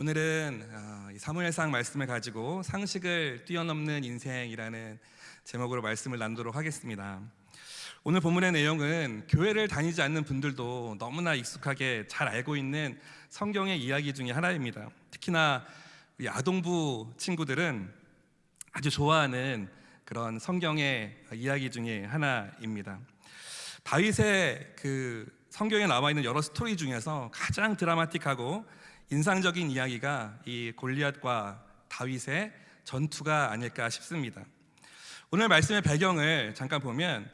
오늘은 어, 이 사무엘상 말씀을 가지고 상식을 뛰어넘는 인생이라는 제목으로 말씀을 나누도록 하겠습니다. 오늘 본문의 내용은 교회를 다니지 않는 분들도 너무나 익숙하게 잘 알고 있는 성경의 이야기 중에 하나입니다. 특히나 아동부 친구들은 아주 좋아하는 그런 성경의 이야기 중에 하나입니다. 다윗의 그 성경에 나와 있는 여러 스토리 중에서 가장 드라마틱하고 인상적인 이야기가 이 골리앗과 다윗의 전투가 아닐까 싶습니다. 오늘 말씀의 배경을 잠깐 보면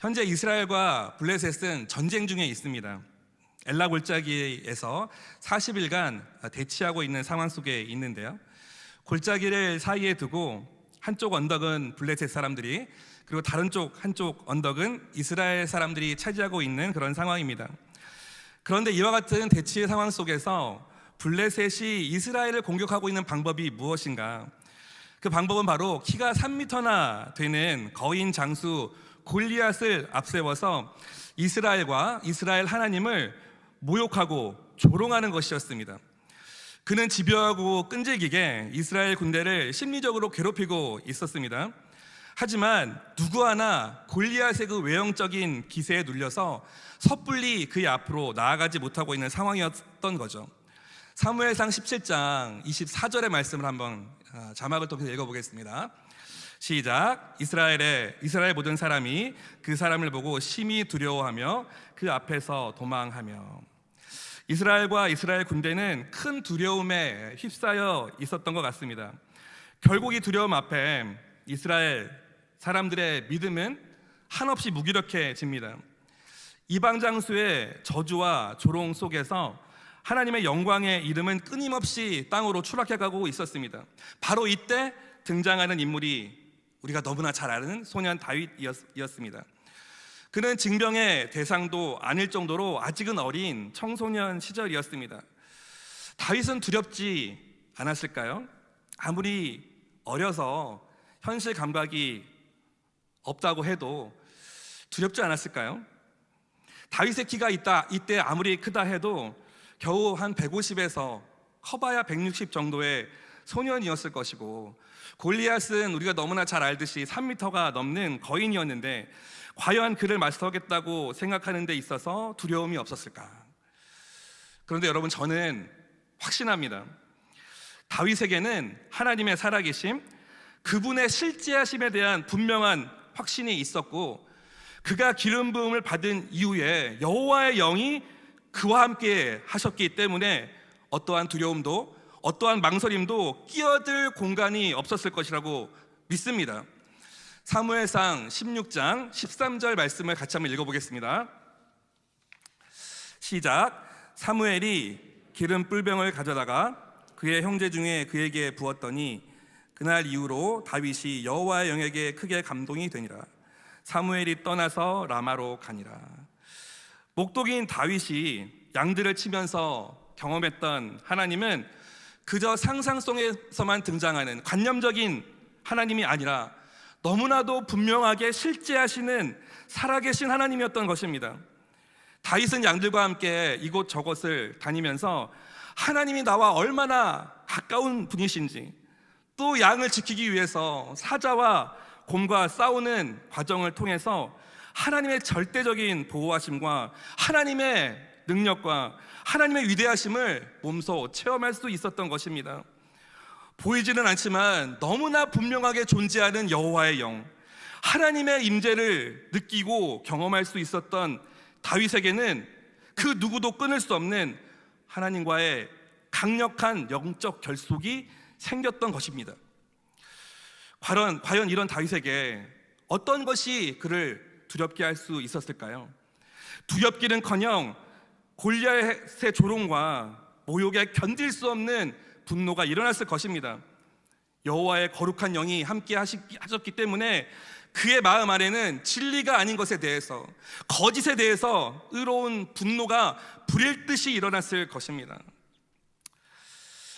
현재 이스라엘과 블레셋은 전쟁 중에 있습니다. 엘라 골짜기에서 40일간 대치하고 있는 상황 속에 있는데요. 골짜기를 사이에 두고 한쪽 언덕은 블레셋 사람들이 그리고 다른 쪽 한쪽 언덕은 이스라엘 사람들이 차지하고 있는 그런 상황입니다. 그런데 이와 같은 대치의 상황 속에서 블레셋이 이스라엘을 공격하고 있는 방법이 무엇인가? 그 방법은 바로 키가 3미터나 되는 거인 장수 골리앗을 앞세워서 이스라엘과 이스라엘 하나님을 모욕하고 조롱하는 것이었습니다. 그는 집요하고 끈질기게 이스라엘 군대를 심리적으로 괴롭히고 있었습니다. 하지만 누구 하나 골리앗의 그 외형적인 기세에 눌려서 섣불리 그의 앞으로 나아가지 못하고 있는 상황이었던 거죠. 사무엘상 17장 24절의 말씀을 한번 아, 자막을 통해서 읽어보겠습니다. 시작. 이스라엘의 이스라엘 모든 사람이 그 사람을 보고 심히 두려워하며 그 앞에서 도망하며 이스라엘과 이스라엘 군대는 큰 두려움에 휩싸여 있었던 것 같습니다. 결국 이 두려움 앞에 이스라엘 사람들의 믿음은 한없이 무기력해집니다. 이방 장수의 저주와 조롱 속에서 하나님의 영광의 이름은 끊임없이 땅으로 추락해 가고 있었습니다. 바로 이때 등장하는 인물이 우리가 너무나 잘 아는 소년 다윗이었습니다. 그는 징병의 대상도 아닐 정도로 아직은 어린 청소년 시절이었습니다. 다윗은 두렵지 않았을까요? 아무리 어려서 현실 감각이 없다고 해도 두렵지 않았을까요? 다윗의 키가 있다 이때 아무리 크다 해도 겨우 한 150에서 커봐야 160 정도의 소년이었을 것이고 골리앗은 우리가 너무나 잘 알듯이 3미터가 넘는 거인이었는데 과연 그를 맞서겠다고 생각하는 데 있어서 두려움이 없었을까? 그런데 여러분 저는 확신합니다. 다윗에게는 하나님의 살아계심, 그분의 실제하심에 대한 분명한 확신이 있었고 그가 기름 부음을 받은 이후에 여호와의 영이 그와 함께 하셨기 때문에 어떠한 두려움도 어떠한 망설임도 끼어들 공간이 없었을 것이라고 믿습니다. 사무엘상 16장 13절 말씀을 같이 한번 읽어보겠습니다. 시작. 사무엘이 기름 뿔병을 가져다가 그의 형제 중에 그에게 부었더니 그날 이후로 다윗이 여호와의 영에게 크게 감동이 되니라. 사무엘이 떠나서 라마로 가니라. 목독인 다윗이 양들을 치면서 경험했던 하나님은 그저 상상 속에서만 등장하는 관념적인 하나님이 아니라 너무나도 분명하게 실제하시는 살아계신 하나님이었던 것입니다. 다윗은 양들과 함께 이곳 저곳을 다니면서 하나님이 나와 얼마나 가까운 분이신지 또 양을 지키기 위해서 사자와 곰과 싸우는 과정을 통해서 하나님의 절대적인 보호하심과 하나님의 능력과 하나님의 위대하심을 몸소 체험할 수 있었던 것입니다. 보이지는 않지만 너무나 분명하게 존재하는 여호와의 영, 하나님의 임재를 느끼고 경험할 수 있었던 다윗에게는 그 누구도 끊을 수 없는 하나님과의 강력한 영적 결속이 생겼던 것입니다. 과연, 과연 이런 다윗에게 어떤 것이 그를 두렵게 할 수 있었을까요? 두렵기는커녕 골리앗의 조롱과 모욕에 견딜 수 없는 분노가 일어났을 것입니다. 여호와의 거룩한 영이 함께 하셨기 때문에 그의 마음 안에는 진리가 아닌 것에 대해서 거짓에 대해서 의로운 분노가 불일 듯이 일어났을 것입니다.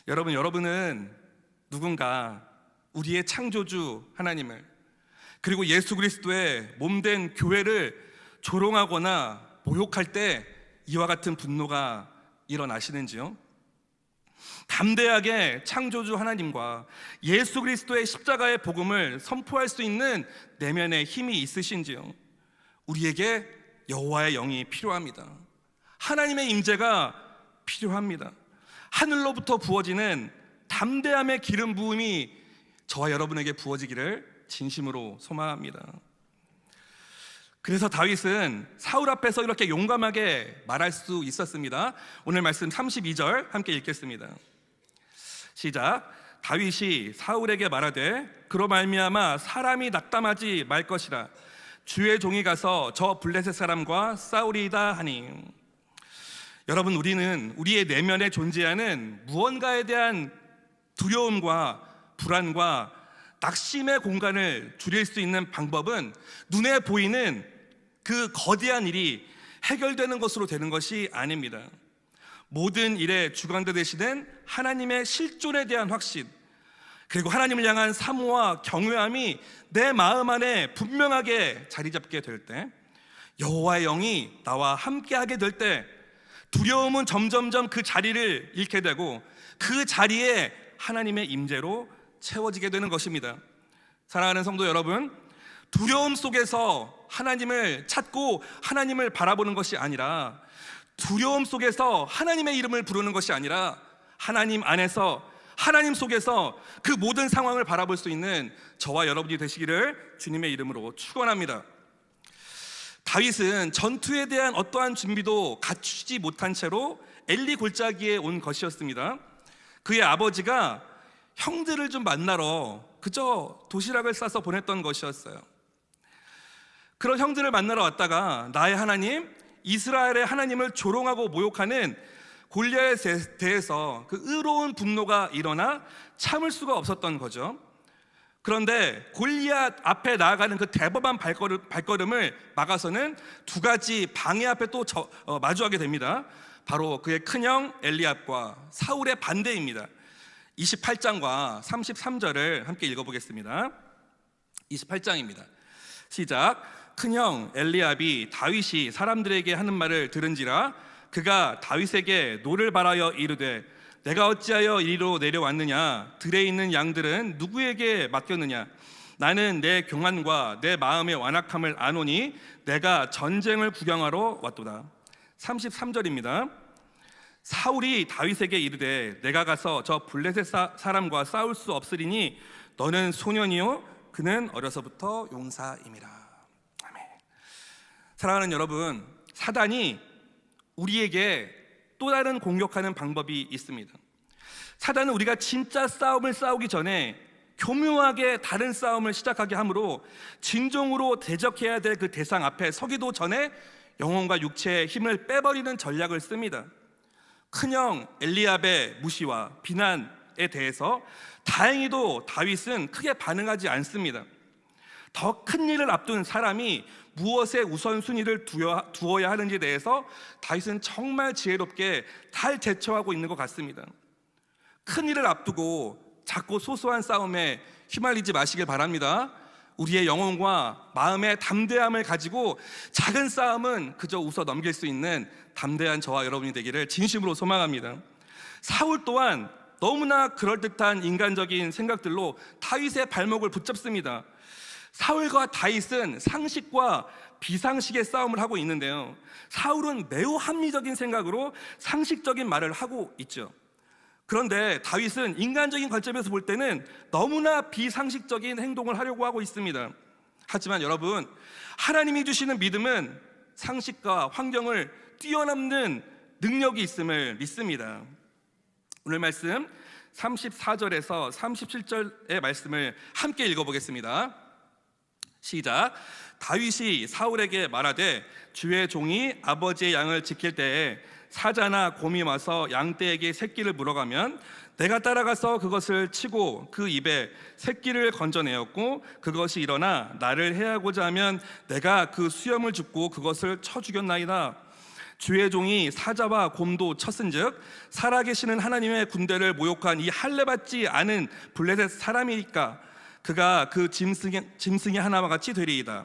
여러분, 여러분은 누군가 우리의 창조주 하나님을 그리고 예수 그리스도의 몸된 교회를 조롱하거나 모욕할 때 이와 같은 분노가 일어나시는지요? 담대하게 창조주 하나님과 예수 그리스도의 십자가의 복음을 선포할 수 있는 내면의 힘이 있으신지요? 우리에게 여호와의 영이 필요합니다. 하나님의 임재가 필요합니다. 하늘로부터 부어지는 담대함의 기름 부음이 저와 여러분에게 부어지기를 진심으로 소망합니다. 그래서 다윗은 사울 앞에서 이렇게 용감하게 말할 수 있었습니다. 오늘 말씀 32절 함께 읽겠습니다. 시작. 다윗이 사울에게 말하되 그로 말미암아 사람이 낙담하지 말 것이라 주의 종이 가서 저 블레셋 사람과 싸우리이다 하니 여러분 우리는 우리의 내면에 존재하는 무언가에 대한 두려움과 불안과 낙심의 공간을 줄일 수 있는 방법은 눈에 보이는 그 거대한 일이 해결되는 것으로 되는 것이 아닙니다. 모든 일에 주관자 되시는 하나님의 실존에 대한 확신, 그리고 하나님을 향한 사모와 경외함이 내 마음 안에 분명하게 자리 잡게 될 때, 여호와의 영이 나와 함께하게 될 때, 두려움은 점점점 그 자리를 잃게 되고 그 자리에 하나님의 임재로 채워지게 되는 것입니다. 사랑하는 성도 여러분, 두려움 속에서 하나님을 찾고 하나님을 바라보는 것이 아니라 두려움 속에서 하나님의 이름을 부르는 것이 아니라 하나님 안에서 하나님 속에서 그 모든 상황을 바라볼 수 있는 저와 여러분이 되시기를 주님의 이름으로 축원합니다. 다윗은 전투에 대한 어떠한 준비도 갖추지 못한 채로 엘리 골짜기에 온 것이었습니다. 그의 아버지가 형들을 좀 만나러 그저 도시락을 싸서 보냈던 것이었어요. 그런 형들을 만나러 왔다가 나의 하나님 이스라엘의 하나님을 조롱하고 모욕하는 골리앗에 대해서 그 의로운 분노가 일어나 참을 수가 없었던 거죠. 그런데 골리앗 앞에 나아가는 그 대범한 발걸음, 발걸음을 막아서는 두 가지 방해 앞에 또 저, 어, 마주하게 됩니다. 바로 그의 큰형 엘리압과 사울의 반대입니다. 28장과 33절을 함께 읽어보겠습니다. 28장입니다. 시작. 큰형 엘리압이 다윗이 사람들에게 하는 말을 들은지라 그가 다윗에게 노를 바라여 이르되 내가 어찌하여 이리로 내려왔느냐 들에 있는 양들은 누구에게 맡겼느냐 나는 내 교만과 내 마음의 완악함을 아노니 내가 전쟁을 구경하러 왔도다 33절입니다 사울이 다윗에게 이르되 내가 가서 저 블레셋 사- 사람과 싸울 수 없으리니 너는 소년이요 그는 어려서부터 용사임이라 아멘 사랑하는 여러분 사단이 우리에게 또 다른 공격하는 방법이 있습니다. 사단은 우리가 진짜 싸움을 싸우기 전에 교묘하게 다른 싸움을 시작하게 하므로 진정으로 대적해야 될 그 대상 앞에 서기도 전에 영혼과 육체의 힘을 빼버리는 전략을 씁니다. 큰형 엘리압의 무시와 비난에 대해서 다행히도 다윗은 크게 반응하지 않습니다. 더 큰 일을 앞둔 사람이 무엇에 우선순위를 두어- 두어 야 하는지에 대해서 다윗은 정말 지혜롭게 잘 대처하고 있는 것 같습니다. 큰 일을 앞두고 작고 소소한 싸움에 휘말리지 마시길 바랍니다. 우리의 영혼과 마음의 담대함을 가지고 작은 싸움은 그저 웃어 넘길 수 있는 담대한 저와 여러분이 되기를 진심으로 소망합니다. 사울 또한 너무나 그럴듯한 인간적인 생각들로 다윗의 발목을 붙잡습니다. 사울과 다윗은 상식과 비상식의 싸움을 하고 있는데요. 사울은 매우 합리적인 생각으로 상식적인 말을 하고 있죠. 그런데 다윗은 인간적인 관점에서 볼 때는 너무나 비상식적인 행동을 하려고 하고 있습니다. 하지만 여러분, 하나님이 주시는 믿음은 상식과 환경을 뛰어넘는 능력이 있음을 믿습니다. 오늘 말씀 34절에서 37절의 말씀을 함께 읽어보겠습니다. 시작. 다윗이 사울에게 말하되 주의 종이 아버지의 양을 지킬 때에 사자나 곰이 와서 양떼에게 새끼를 물어가면 내가 따라가서 그것을 치고 그 입에 새끼를 건져내었고 그것이 일어나 나를 해하고자 하면 내가 그 수염을 줍고 그것을 쳐 죽였나이다. 주의 종이 사자와 곰도 쳤은즉 살아계시는 하나님의 군대를 모욕한 이 할례받지 않은 블레셋 사람이니까 그가 그 짐승의, 짐승의 하나와 같이 되리이다.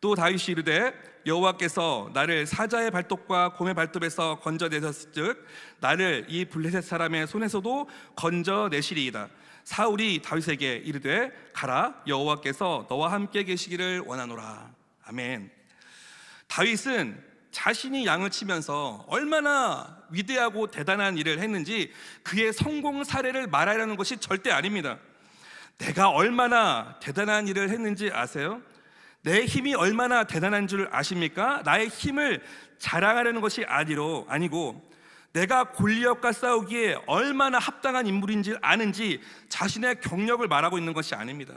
또 다윗이 이르되 여호와께서 나를 사자의 발톱과 곰의 발톱에서 건져내셨즉 나를 이 블레셋 사람의 손에서도 건져내시리이다. 사울이 다윗에게 이르되 가라 여호와께서 너와 함께 계시기를 원하노라. 아멘. 다윗은 자신이 양을 치면서 얼마나 위대하고 대단한 일을 했는지 그의 성공 사례를 말하려는 것이 절대 아닙니다. 내가 얼마나 대단한 일을 했는지 아세요? 내 힘이 얼마나 대단한 줄 아십니까? 나의 힘을 자랑하려는 것이 아니로 아니고 내가 골리앗과 싸우기에 얼마나 합당한 인물인지 아는지 자신의 경력을 말하고 있는 것이 아닙니다.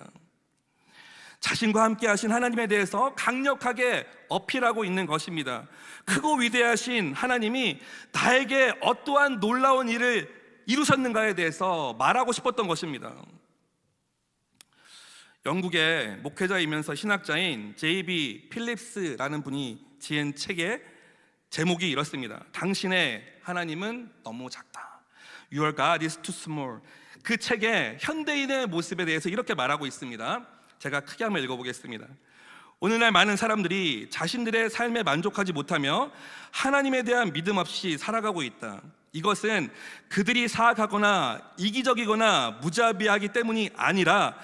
자신과 함께 하신 하나님에 대해서 강력하게 어필하고 있는 것입니다. 크고 위대하신 하나님이 나에게 어떠한 놀라운 일을 이루셨는가에 대해서 말하고 싶었던 것입니다. 영국의 목회자이면서 신학자인 제이비 필립스라는 분이 지은 책의 제목이 이렇습니다. 당신의 하나님은 너무 작다. Your God is too small. 그 책에 현대인의 모습에 대해서 이렇게 말하고 있습니다. 제가 크게 한번 읽어보겠습니다. 오늘날 많은 사람들이 자신들의 삶에 만족하지 못하며 하나님에 대한 믿음 없이 살아가고 있다. 이것은 그들이 사악하거나 이기적이거나 무자비하기 때문이 아니라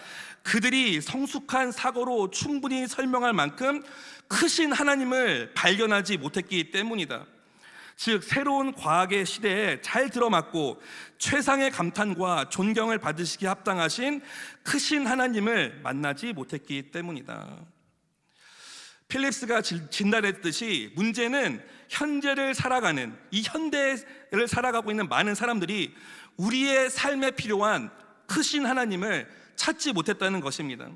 그들이 성숙한 사고로 충분히 설명할 만큼 크신 하나님을 발견하지 못했기 때문이다. 즉 새로운 과학의 시대에 잘 들어맞고 최상의 감탄과 존경을 받으시기 합당하신 크신 하나님을 만나지 못했기 때문이다. 필립스가 진- 진단했듯이 문제는 현재를 살아가는 이 현대를 살아가고 있는 많은 사람들이 우리의 삶에 필요한 크신 하나님을 찾지 못했다는 것입니다.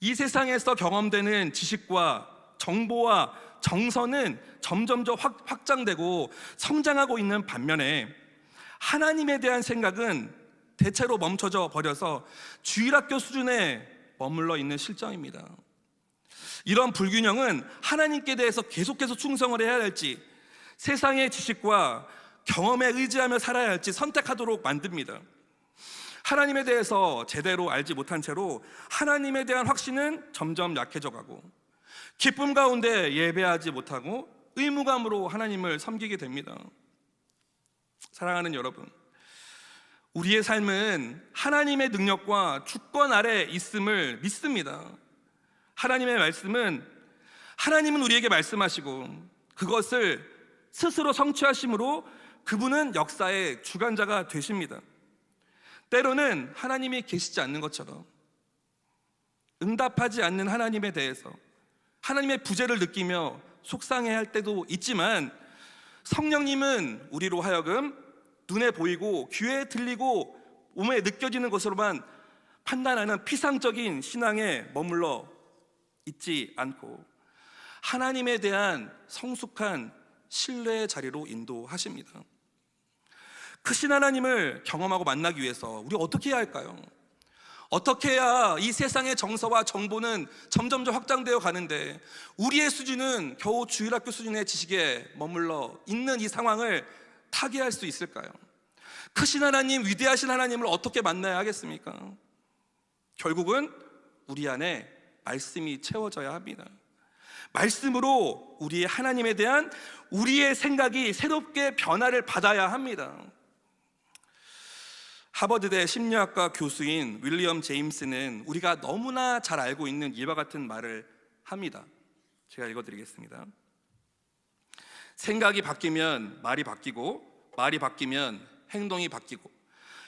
이 세상에서 경험되는 지식과 정보와 정서는 점점 더 확, 확장되고 성장하고 있는 반면에 하나님에 대한 생각은 대체로 멈춰져 버려서 주일학교 수준에 머물러 있는 실정입니다. 이런 불균형은 하나님께 대해서 계속해서 충성을 해야 할지 세상의 지식과 경험에 의지하며 살아야 할지 선택하도록 만듭니다. 하나님에 대해서 제대로 알지 못한 채로 하나님에 대한 확신은 점점 약해져 가고 기쁨 가운데 예배하지 못하고 의무감으로 하나님을 섬기게 됩니다. 사랑하는 여러분, 우리의 삶은 하나님의 능력과 주권 아래 있음을 믿습니다. 하나님의 말씀은 하나님은 우리에게 말씀하시고 그것을 스스로 성취하심으로 그분은 역사의 주관자가 되십니다. 때로는 하나님이 계시지 않는 것처럼 응답하지 않는 하나님에 대해서 하나님의 부재를 느끼며 속상해 할 때도 있지만 성령님은 우리로 하여금 눈에 보이고 귀에 들리고 몸에 느껴지는 것으로만 판단하는 피상적인 신앙에 머물러 있지 않고 하나님에 대한 성숙한 신뢰의 자리로 인도하십니다. 크신 하나님을 경험하고 만나기 위해서 우리 어떻게 해야 할까요? 어떻게 해야 이 세상의 정서와 정보는 점점점 확장되어 가는데 우리의 수준은 겨우 주일학교 수준의 지식에 머물러 있는 이 상황을 타개할 수 있을까요? 크신 하나님, 위대하신 하나님을 어떻게 만나야 하겠습니까? 결국은 우리 안에 말씀이 채워져야 합니다. 말씀으로 우리의 하나님에 대한 우리의 생각이 새롭게 변화를 받아야 합니다. 하버드대 심리학과 교수인 윌리엄 제임스는 우리가 너무나 잘 알고 있는 이와 같은 말을 합니다. 제가 읽어드리겠습니다. 생각이 바뀌면 말이 바뀌고, 말이 바뀌면 행동이 바뀌고,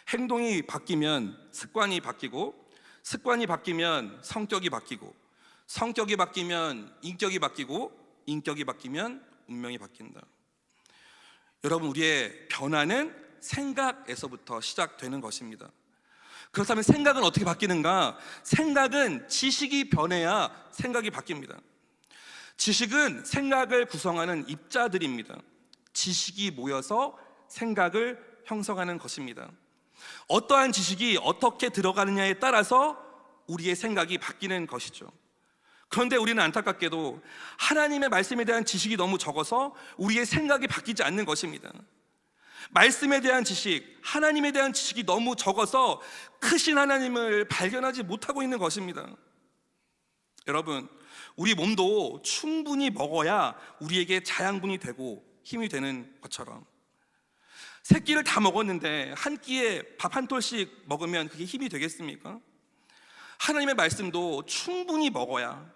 행동이 바뀌면 습관이 바뀌고, 습관이 바뀌면 성격이 바뀌고, 성격이 바뀌면 인격이 바뀌고, 인격이 바뀌면 운명이 바뀐다. 여러분, 우리의 변화는 생각에서부터 시작되는 것입니다. 그렇다면 생각은 어떻게 바뀌는가? 생각은 지식이 변해야 생각이 바뀝니다. 지식은 생각을 구성하는 입자들입니다. 지식이 모여서 생각을 형성하는 것입니다. 어떠한 지식이 어떻게 들어가느냐에 따라서 우리의 생각이 바뀌는 것이죠. 그런데 우리는 안타깝게도 하나님의 말씀에 대한 지식이 너무 적어서 우리의 생각이 바뀌지 않는 것입니다. 말씀에 대한 지식, 하나님에 대한 지식이 너무 적어서 크신 하나님을 발견하지 못하고 있는 것입니다. 여러분, 우리 몸도 충분히 먹어야 우리에게 자양분이 되고 힘이 되는 것처럼 세 끼를 다 먹었는데 한 끼에 밥 한 톨씩 먹으면 그게 힘이 되겠습니까? 하나님의 말씀도 충분히 먹어야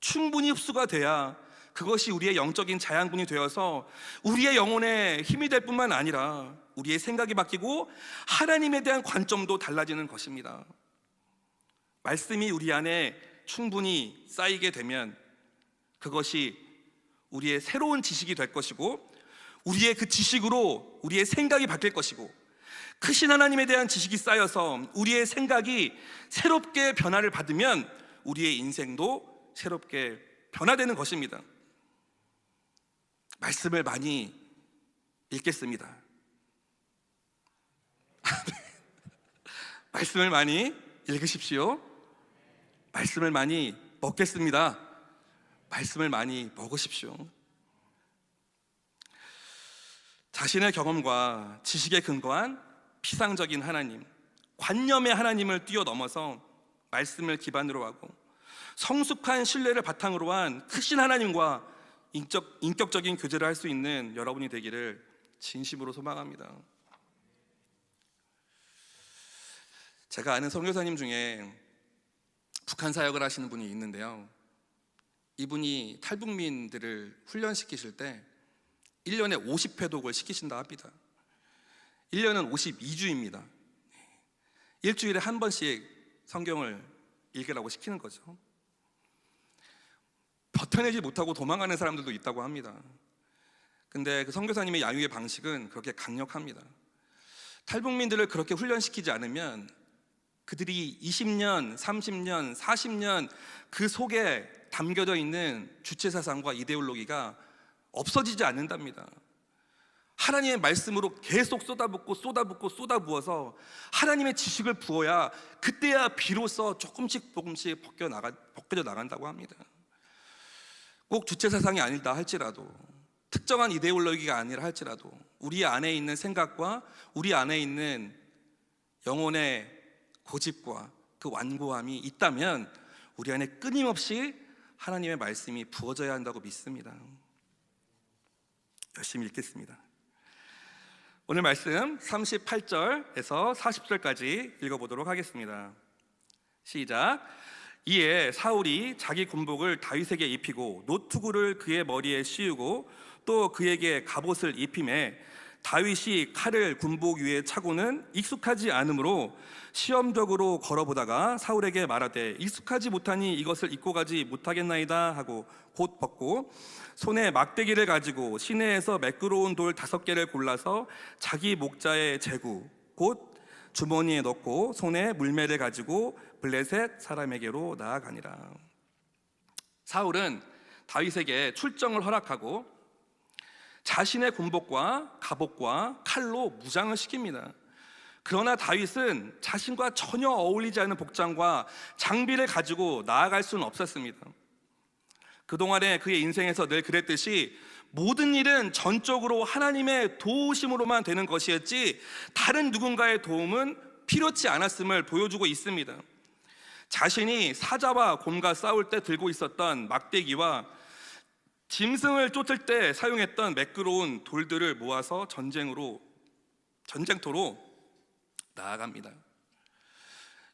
충분히 흡수가 돼야 그것이 우리의 영적인 자양분이 되어서 우리의 영혼에 힘이 될 뿐만 아니라 우리의 생각이 바뀌고 하나님에 대한 관점도 달라지는 것입니다. 말씀이 우리 안에 충분히 쌓이게 되면 그것이 우리의 새로운 지식이 될 것이고 우리의 그 지식으로 우리의 생각이 바뀔 것이고 크신 하나님에 대한 지식이 쌓여서 우리의 생각이 새롭게 변화를 받으면 우리의 인생도 새롭게 변화되는 것입니다. 말씀을 많이 읽겠습니다. 말씀을 많이 읽으십시오. 말씀을 많이 먹겠습니다. 말씀을 많이 먹으십시오. 자신의 경험과 지식에 근거한 피상적인 하나님, 관념의 하나님을 뛰어넘어서 말씀을 기반으로 하고 성숙한 신뢰를 바탕으로 한 크신 하나님과 인격, 인격적인 교제를 할 수 있는 여러분이 되기를 진심으로 소망합니다. 제가 아는 선교사님 중에 북한 사역을 하시는 분이 있는데요. 이분이 탈북민들을 훈련시키실 때 1년에 50회독을 시키신다 합니다. 1년은 52주입니다. 일주일에 한 번씩 성경을 읽으라고 시키는 거죠. 버텨내지 못하고 도망가는 사람들도 있다고 합니다. 근데 그 선교사님의 야유의 방식은 그렇게 강력합니다. 탈북민들을 그렇게 훈련시키지 않으면 그들이 20년, 30년, 40년 그 속에 담겨져 있는 주체 사상과 이데올로기가 없어지지 않는답니다. 하나님의 말씀으로 계속 쏟아붓고 쏟아붓고 쏟아부어서 하나님의 지식을 부어야 그때야 비로소 조금씩 조금씩 벗겨 나가 벗겨져 나간다고 합니다. 꼭 주체 사상이 아니다 할지라도 특정한 이데올로기가 아니라 할지라도 우리 안에 있는 생각과 우리 안에 있는 영혼의 고집과 그 완고함이 있다면 우리 안에 끊임없이 하나님의 말씀이 부어져야 한다고 믿습니다. 열심히 읽겠습니다. 오늘 말씀 38절에서 40절까지 읽어보도록 하겠습니다. 시작. 이에 사울이 자기 군복을 다윗에게 입히고 노투구를 그의 머리에 씌우고 또 그에게 갑옷을 입힘에 다윗이 칼을 군복 위에 차고는 익숙하지 않으므로 시험적으로 걸어보다가 사울에게 말하되 익숙하지 못하니 이것을 입고 가지 못하겠나이다 하고 곧 벗고 손에 막대기를 가지고 시내에서 매끄러운 돌 다섯 개를 골라서 자기 목자의 제구 곧 주머니에 넣고 손에 물매를 가지고 블레셋 사람에게로 나아가니라. 사울은 다윗에게 출정을 허락하고 자신의 군복과 갑옷과 칼로 무장을 시킵니다. 그러나 다윗은 자신과 전혀 어울리지 않는 복장과 장비를 가지고 나아갈 수는 없었습니다. 그동안에 그의 인생에서 늘 그랬듯이 모든 일은 전적으로 하나님의 도우심으로만 되는 것이었지 다른 누군가의 도움은 필요치 않았음을 보여주고 있습니다. 자신이 사자와 곰과 싸울 때 들고 있었던 막대기와 짐승을 쫓을 때 사용했던 매끄러운 돌들을 모아서 전쟁으로 전쟁터로 나아갑니다.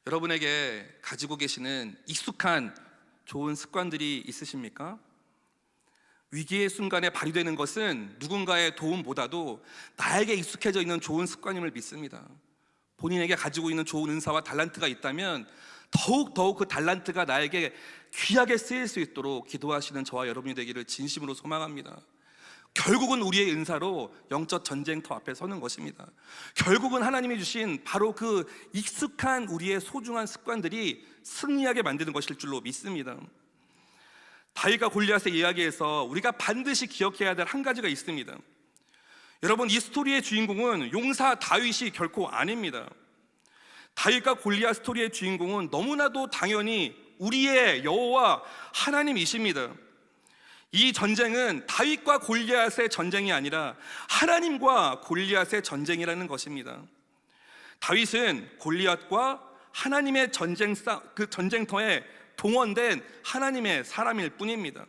여러분에게 가지고 계시는 익숙한 좋은 습관들이 있으십니까? 위기의 순간에 발휘되는 것은 누군가의 도움보다도 나에게 익숙해져 있는 좋은 습관임을 믿습니다. 본인에게 가지고 있는 좋은 은사와 달란트가 있다면 더욱 더욱 그 달란트가 나에게 귀하게 쓰일 수 있도록 기도하시는 저와 여러분이 되기를 진심으로 소망합니다. 결국은 우리의 은사로 영적 전쟁터 앞에 서는 것입니다. 결국은 하나님이 주신 바로 그 익숙한 우리의 소중한 습관들이 승리하게 만드는 것일 줄로 믿습니다. 다윗과 골리앗의 이야기에서 우리가 반드시 기억해야 될 한 가지가 있습니다. 여러분 이 스토리의 주인공은 용사 다윗이 결코 아닙니다. 다윗과 골리앗 스토리의 주인공은 너무나도 당연히 우리의 여호와 하나님이십니다. 이 전쟁은 다윗과 골리앗의 전쟁이 아니라 하나님과 골리앗의 전쟁이라는 것입니다. 다윗은 골리앗과 하나님의 전쟁 그 전쟁터에 동원된 하나님의 사람일 뿐입니다.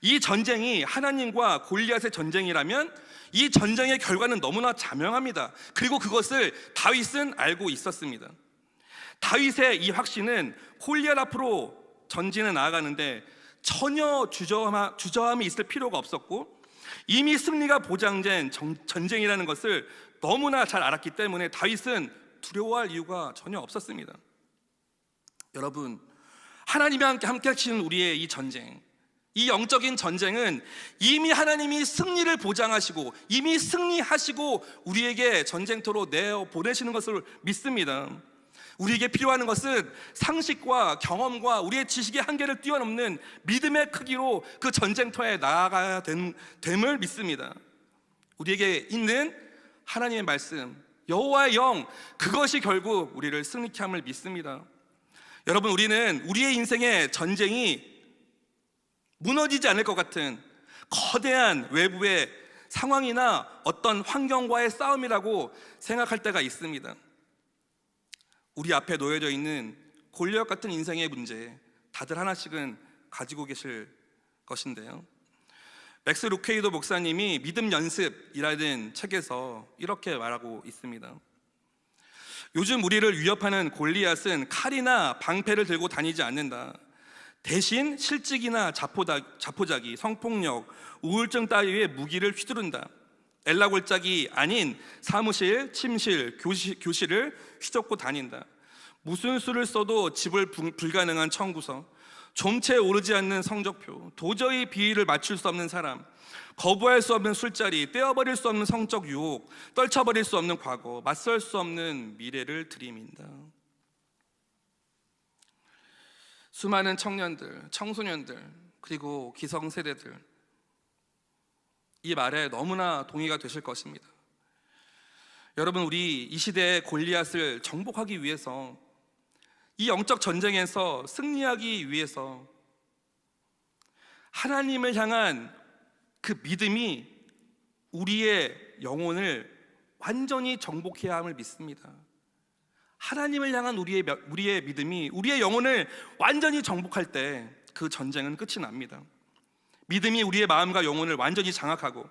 이 전쟁이 하나님과 골리앗의 전쟁이라면 이 전쟁의 결과는 너무나 자명합니다. 그리고 그것을 다윗은 알고 있었습니다. 다윗의 이 확신은 골리앗 앞으로 전진해 나아가는데 전혀 주저함, 주저함이 있을 필요가 없었고 이미 승리가 보장된 정- 전쟁이라는 것을 너무나 잘 알았기 때문에 다윗은 두려워할 이유가 전혀 없었습니다. 여러분, 하나님이 함께 하시는 우리의 이 전쟁, 이 영적인 전쟁은 이미 하나님이 승리를 보장하시고 이미 승리하시고 우리에게 전쟁터로 내어 보내시는 것을 믿습니다. 우리에게 필요한 것은 상식과 경험과 우리의 지식의 한계를 뛰어넘는 믿음의 크기로 그 전쟁터에 나아가야 됨, 됨을 믿습니다. 우리에게 있는 하나님의 말씀, 여호와의 영, 그것이 결국 우리를 승리케 함을 믿습니다. 여러분, 우리는 우리의 인생의 전쟁이 무너지지 않을 것 같은 거대한 외부의 상황이나 어떤 환경과의 싸움이라고 생각할 때가 있습니다. 우리 앞에 놓여져 있는 골리앗 같은 인생의 문제 다들 하나씩은 가지고 계실 것인데요. 맥스 루케이도 목사님이 믿음 연습이라는 책에서 이렇게 말하고 있습니다. 요즘 우리를 위협하는 골리앗은 칼이나 방패를 들고 다니지 않는다. 대신 실직이나 자포자, 자포자기, 성폭력, 우울증 따위의 무기를 휘두른다. 엘라 골짜기 아닌 사무실, 침실, 교실, 교실을 휘젓고 다닌다. 무슨 수를 써도 집을 불- 불가능한 청구서, 좀채 오르지 않는 성적표, 도저히 비위를 맞출 수 없는 사람, 거부할 수 없는 술자리, 떼어버릴 수 없는 성적 유혹, 떨쳐버릴 수 없는 과거, 맞설 수 없는 미래를 들이민다. 수많은 청년들, 청소년들, 그리고 기성세대들, 이 말에 너무나 동의가 되실 것입니다. 여러분, 우리 이 시대의 골리앗을 정복하기 위해서 이 영적 전쟁에서 승리하기 위해서 하나님을 향한 그 믿음이 우리의 영혼을 완전히 정복해야 함을 믿습니다. 하나님을 향한 우리의 며- 우리의 믿음이 우리의 영혼을 완전히 정복할 때 그 전쟁은 끝이 납니다. 믿음이 우리의 마음과 영혼을 완전히 장악하고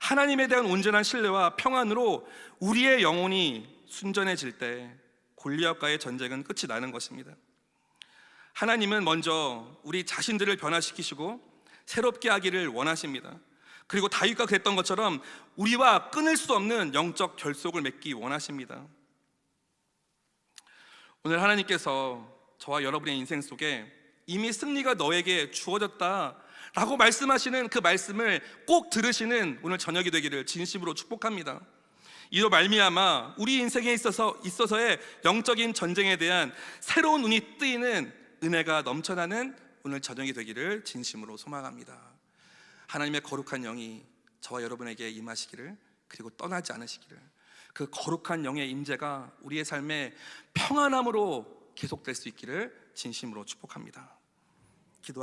하나님에 대한 온전한 신뢰와 평안으로 우리의 영혼이 순전해질 때 골리앗과의 전쟁은 끝이 나는 것입니다. 하나님은 먼저 우리 자신들을 변화시키시고 새롭게 하기를 원하십니다. 그리고 다윗과 그랬던 것처럼 우리와 끊을 수 없는 영적 결속을 맺기 원하십니다. 오늘 하나님께서 저와 여러분의 인생 속에 이미 승리가 너에게 주어졌다 라고 말씀하시는 그 말씀을 꼭 들으시는 오늘 저녁이 되기를 진심으로 축복합니다. 이로 말미암아 우리 인생에 있어서 있어서의 영적인 전쟁에 대한 새로운 눈이 뜨이는 은혜가 넘쳐나는 오늘 저녁이 되기를 진심으로 소망합니다. 하나님의 거룩한 영이 저와 여러분에게 임하시기를 그리고 떠나지 않으시기를 그 거룩한 영의 임재가 우리의 삶에 평안함으로 계속될 수 있기를 진심으로 축복합니다. 기도하겠습니다.